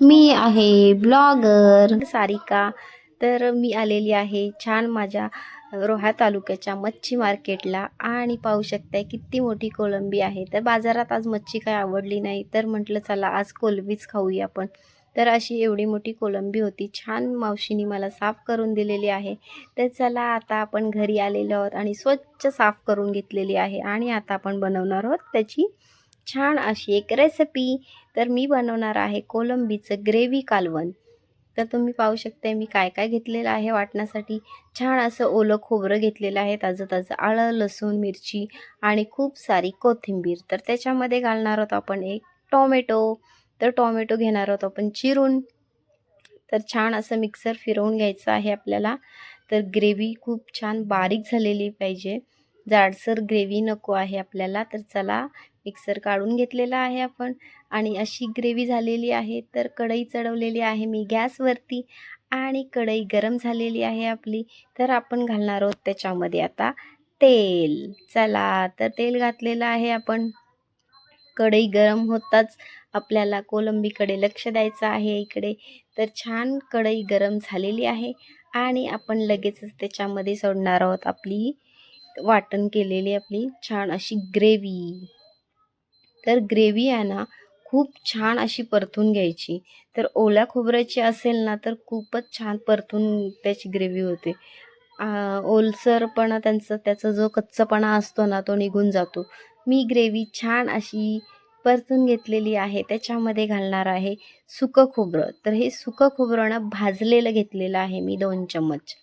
मी आहे ब्लॉगर. सारिका. तर मी आलेली आहे छान माझ्या रोहा तालुक्याच्या मच्छी मार्केटला. आणि पाहू शकताय किती मोठी कोलंबी आहे. तर बाजारात आज मच्छी काय आवडली नाही. तर म्हटलं चला आज कोलंबीच खाऊया आपण. तर अशी एवढी मोठी कोलंबी होती. छान मावशीनी मला साफ करून दिलेली आहे. तर चला आता आपण घरी आलेलो आहोत आणि स्वच्छ साफ करून घेतलेली आहे. आणि आता आपण बनवणार आहोत त्याची छान अशी एक रेसिपी तर मी बनवणार आहे कोलंबीचं ग्रेव्ही कालवण. तर तुम्ही पाहू शकता मी काय काय घेतलेलं आहे वाटण्यासाठी. छान असं ओलं खोबरं घेतलेलं आहे ताजं ताजं आळं लसूण मिरची आणि खूप सारी कोथिंबीर. तर त्याच्यामध्ये घालणार आहोत आपण एक टॉमॅटो. तर टॉमॅटो घेणार आहोत आपण चिरून. तर छान असं मिक्सर फिरवून घ्यायचं आहे आपल्याला. तर ग्रेव्ही खूप छान बारीक झालेली पाहिजे. जाडसर ग्रेव्ही नको आहे आपल्याला. तर चला मिक्सर काढून घेतलेला आहे आपण. आणि अशी ग्रेव्ही झालेली आहे. तर कढई चढवलेली आहे मी गॅसवरती आणि कढई गरम झालेली आहे आपली. तर आपण घालणार आहोत त्याच्यामध्ये आता तेल. चला तर तेल घातलेलं आहे आपण. कढई गरम होताच आपल्याला कोलंबीकडे लक्ष द्यायचं आहे इकडे. तर छान कढई गरम झालेली आहे. आणि आपण लगेचच त्याच्यामध्ये सोडणार आहोत आपली वाटण केलेली आपली छान अशी ग्रेव्ही. तर ग्रेव्ही आहे ना खूप छान अशी परतून घ्यायची. तर ओल्या खोबऱ्याची असेल ना तर खूपच छान परतून त्याची ग्रेव्ही होते. ओलसरपणा त्यांचं त्याचा जो कच्चापणा असतो ना तो निघून जातो. मी ग्रेव्ही छान अशी परतून घेतलेली आहे त्याच्यामध्ये घालणार आहे सुकं खोबरं. तर हे सुकं खोबरं ना भाजलेलं घेतलेलं आहे मी दोन चम्मच.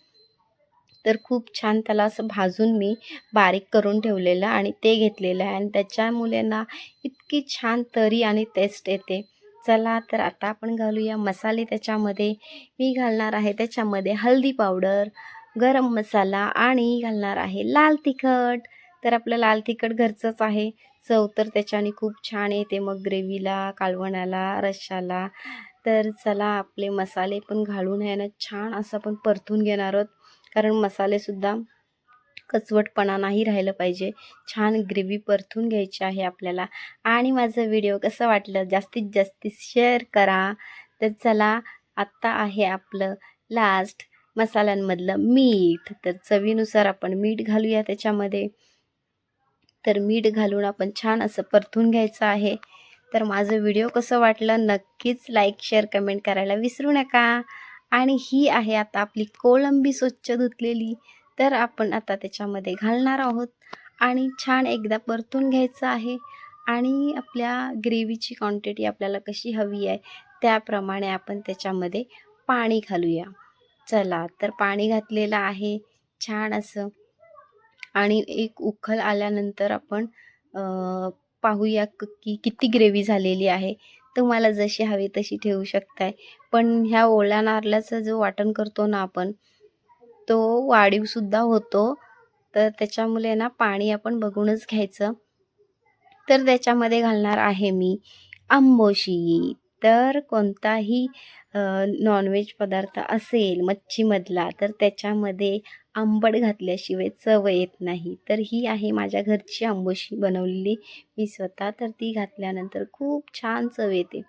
तर खूप छान त्याला असं भाजून मी बारीक करून ठेवलेलं आणि ते घेतलेलं आहे. आणि त्याच्यामुळे ना इतकी छान तरी आणि टेस्ट येते. चला तर आता आपण घालूया मसाले त्याच्यामध्ये. मी घालणार आहे त्याच्यामध्ये हळदी पावडर गरम मसाला आणि घालणार आहे लाल तिखट. तर आपलं लाल तिखट घरचंच आहे. चव तर त्याच्याने खूप छान येते मग ग्रेव्हीला कालवणाला रश्शाला. तर चला आपले मसाले पण घालून आहे ना छान असं आपण परतून घेणार आहोत. कारण मसालेसुद्धा कचवटपणा नाही राहिलं पाहिजे. छान ग्रेव्ही परतून घ्यायची आहे आपल्याला. आणि माझं व्हिडिओ कसं वाटलं जास्तीत जास्त शेअर करा. तर चला आत्ता आहे आपलं लास्ट मसाल्यांमधलं मीठ. तर चवीनुसार आपण मीठ घालूया त्याच्यामध्ये. तर मीठ घालून आपण छान असं परतून घ्यायचं आहे. तर माझं व्हिडिओ कसं वाटलं नक्कीच लाईक शेअर कमेंट करायला विसरू नका. आणि ही आहे आता आपली कोळंबी स्वच्छ धुतलेली. तर आपण आता त्याच्यामध्ये घालणार आहोत. आणि छान एकदा परतून घ्यायचं आहे. आणि आपल्या ग्रेव्हीची क्वांटिटी आपल्याला कशी हवी आहे त्याप्रमाणे आपण त्याच्यामध्ये पाणी घालूया. चला तर पाणी घातलेलं आहे. छान असं. आणि एक उखल आल्यानंतर आपण पाहूया की किती ग्रेव्ही झालेली आहे. तुम्हाला जशी हवी तशी ठेवू शकताय. पण ह्या ओला नारळाचं जो वाटण करतो ना आपण तो वाढीवसुद्धा होतो. तर त्याच्यामुळे ना पाणी आपण बघूनच घ्यायचं. तर त्याच्यामध्ये घालणार आहे मी आंबोशी. तर कोणताही नॉनव्हेज पदार्थ असेल मच्छीमधला तर त्याच्यामध्ये आंबट घातल्याशिवाय चव येत नाही. तर ही आहे माझ्या घरची आंबोशी बनवलेली मी स्वतः. तर ती घातल्यानंतर खूप छान चव येते.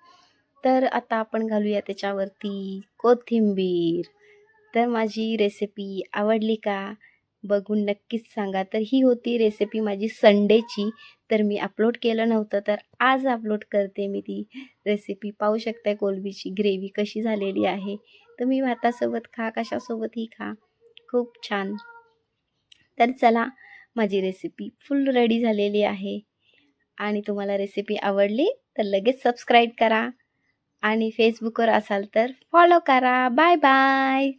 तर आता आपण घालूया त्याच्यावरती कोथिंबीर. तर माझी रेसिपी आवडली का? बघून नक्कीच सांगा. तर ही होती रेसिपी माझी संडेची तर मी अपलोड केलं नव्हतं तर आज अपलोड करते मी ती रेसिपी पाहू शकते कोलबीची ग्रेव्ही कशी झालेली आहे. तुम्ही भातासोबत खा कशासोबतही खा. खूप छान. तर चला माझी रेसिपी फुल रेडी झालेली आहे. आणि तुम्हाला रेसिपी आवडली तर लगेच सबस्क्राईब करा. आणि फेसबुकवर असाल तर फॉलो करा. Bye bye